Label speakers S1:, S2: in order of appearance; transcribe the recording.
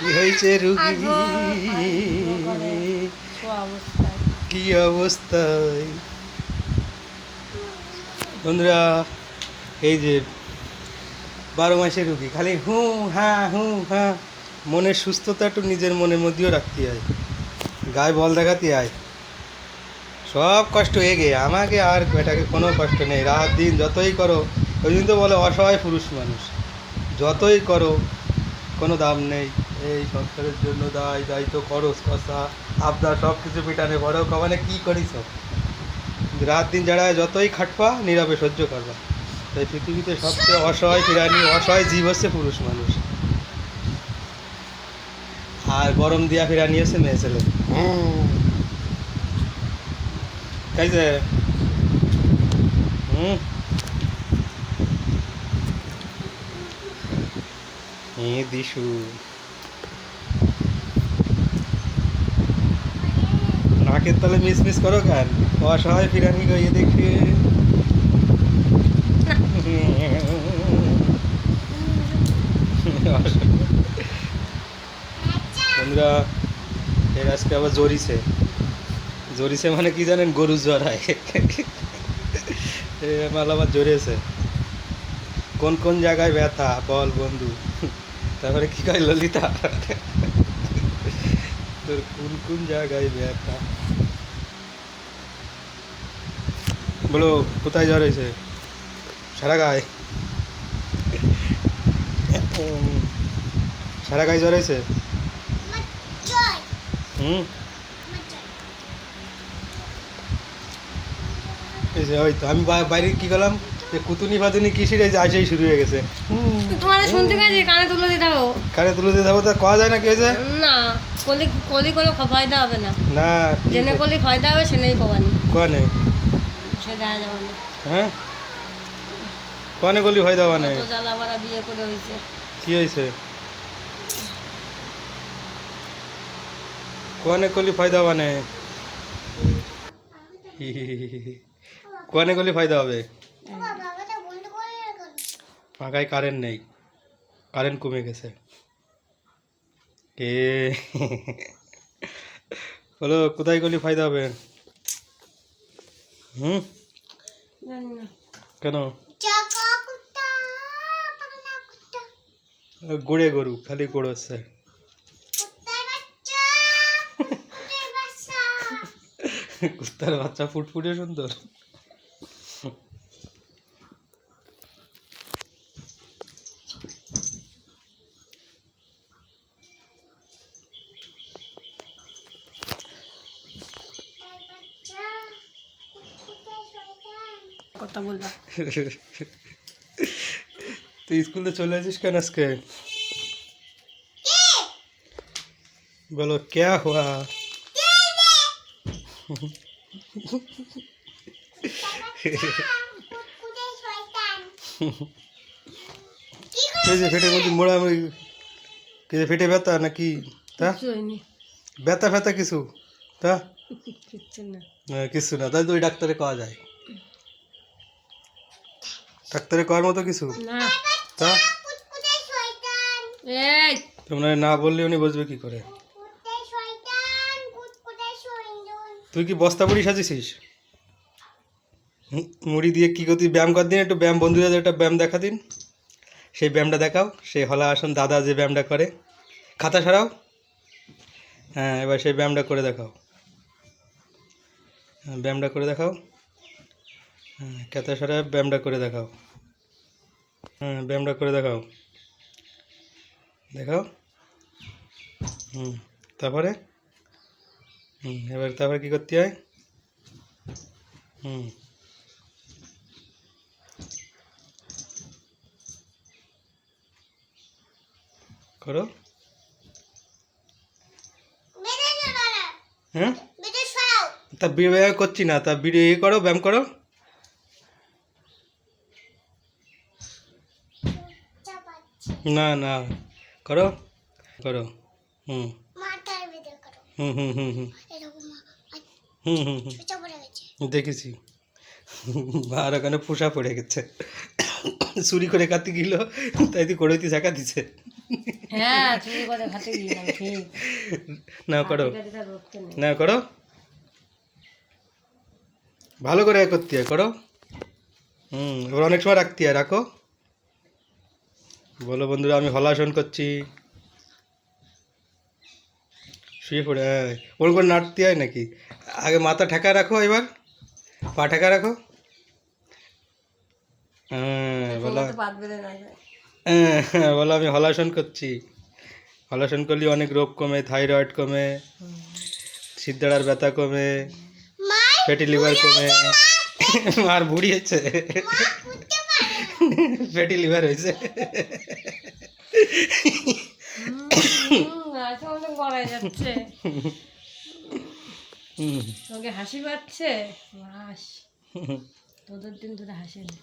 S1: কি হয়েছে রুগী? কি অবস্থায়? বন্ধুরা এই যে বারো মাসের রুগী খালি হু হ্যাঁ হু হ্যাঁ মনের সুস্থতা একটু নিজের মনের মধ্যেও রাখতে হয়। গায়ে বল দেখাতে হয়। সব কষ্ট এগে আমাকে আর বেটাকে কোনো কষ্ট নেই। রাত দিন যতই করো ওই দিন তো বলে অসহায় পুরুষ মানুষ। যতই করো কোনো দাম নেই। এই সংসারের জন্য দায় দায়িত্ব খরচ কষা আবদার সব কিছু মেটানে বড় কমানে কী করিস রাত দিন যারা যতই খাটপা নীরবে সহ্য করবা। তাই পৃথিবীতে সবচেয়ে অসহায় প্রাণী অসহায় জীব হচ্ছে পুরুষ মানুষ। আর গরম দিয়া ফিরা নিয়েছে মেয়ে ছেলে। খাইছে হুম। এ দিশু নাকের তলে মিস মিস করো কেন অসহায় ফিরানি গো এ দেখে বন্ধুরা এর আজকে আবার জরিছে জরিছে মানে কি জানেন গরু জড়ায় এ মাল আবার জড়িয়েছে কোন কোন জায়গায় ব্যথা বল বন্ধু তারপরে কি কয় ললিতা? তোর কোন কোন জায়গায় ব্যথা বলো, কোথায় জ্বর হয়েছে? সারা গায়ে সারা গায়ে জ্বর হয়েছে? হুম? এই যে ওই তো, আমি বাইরে কি করলাম? যে কুতুনি ফাতুনি কিসির এই যে আসেই শুরু হয়ে গেছে।
S2: তোমার শুনতে গেছি কানে তুলে দিতে হবে
S1: কারে তুলে দিতে যাব তা কওয়া যায় না কি হয়েছে?
S2: না কলি কলি কোনো ফায়দা হবে না।
S1: না
S2: জেনে কলি ফায়দা হবে সে নেই। কবানি
S1: কোয়ানে
S2: সে দেখা যাবে না।
S1: হ্যাঁ? কোয়ানে গলি হয় দেওয়া নেই
S2: কত জ্বালা বাড়া বিয়ে করে হয়েছে।
S1: কি হয়েছে? কোয়ানে গলি ফায়দা মানে কোয়ানে গলি ফায়দা হবে। ফাঁকায় কারেন্ট নেই। কারেন্ট কমে গেছে। কে বলো কোথায় গলি? ফায়দা হবে? হুম? কেন? গুড়ে গরু খালি গোড়াচ্ছে কুত্তার বাচ্চা ফুটফুটে সুন্দর।
S2: কথা বলবা।
S1: তুই স্কুলে চলে আসিস কেন আজকে? বলো ক্যা হুয়া এই যে ফেটে বলছি মোড়া আমি কে যে ফেটে ব্যথা নাকি? তা? ব্যথা ফেথা কিছু? তা?
S2: না।
S1: না, কিছু না তাই তো ওই ডাক্তারে কওয়া যায়। ডাক্তারে কওয়ার মতো কিছু?
S2: না।
S1: তা? তোমরা না বললে উনি বুঝবে কি করে? তুই কি বস্তা মুড়ি সাজিছিস মুড়ি দিয়ে কি করতি ব্যায়াম কর দিন একটু ব্যায়াম বন্ধুদের একটা ব্যায়াম দেখা দিন। সেই ব্যায়ামটা দেখাও সেই হলা আসন দাদা যে ব্যায়ামটা করে। খাতা সারাও। হ্যাঁ এবার সেই ব্যায়ামটা করে দেখাও। হ্যাঁ ব্যায়ামটা করে দেখাও। হ্যাঁ খাতা সরায় ব্যায়ামটা করে দেখাও। হ্যাঁ ব্যায়ামটা করে দেখাও। দেখাও। হুম তারপরে? হুম এবার তারপরে কী করতে হয়? হুম। করো। হ্যাঁ? তা ব্যায়াম করছি না তা ভিডিও ইয়ে করো ব্যায়াম করো। না না। করো। করো। হুম। হুম হুম হুম হুম। হুম হুম হুম। দেখেছি। আর ওখানে পোষা পড়ে গেছে। চুরি করে কাতি গেল। তাই তুই করে তুই ঝাঁকা দিছে।
S2: হ্যাঁ করে গিয়েছিলাম ঠিক।
S1: না করো। না করো। ভালো করে করতে করো। হুম এবার অনেক সময় রাখতে রাখো। বলো বন্ধুরা আমি হলাসন করছি। শুয়ে পড়ে হ্যাঁ ওর করে নাড়তে হয় নাকি? আগে মাথা ঠেকা রাখো এবার পা ঠেকা রাখো। হ্যাঁ বলো।
S2: যায়
S1: হ্যাঁ, বলো আমি হলাসন করছি। হলাসন করলে অনেক রোগ কমে থাইরয়েড কমে সিদ্ধাড়ার ব্যথা কমে ফ্যাটি লিভার কমে। আর বুড়িয়েছে ফ্যাটি লিভার হয়েছে
S2: হুম, আজকে অনেক গড়াই যাচ্ছে। তোকে হাসি পাচ্ছে? তোদের দিন ধরে হাসি নেই।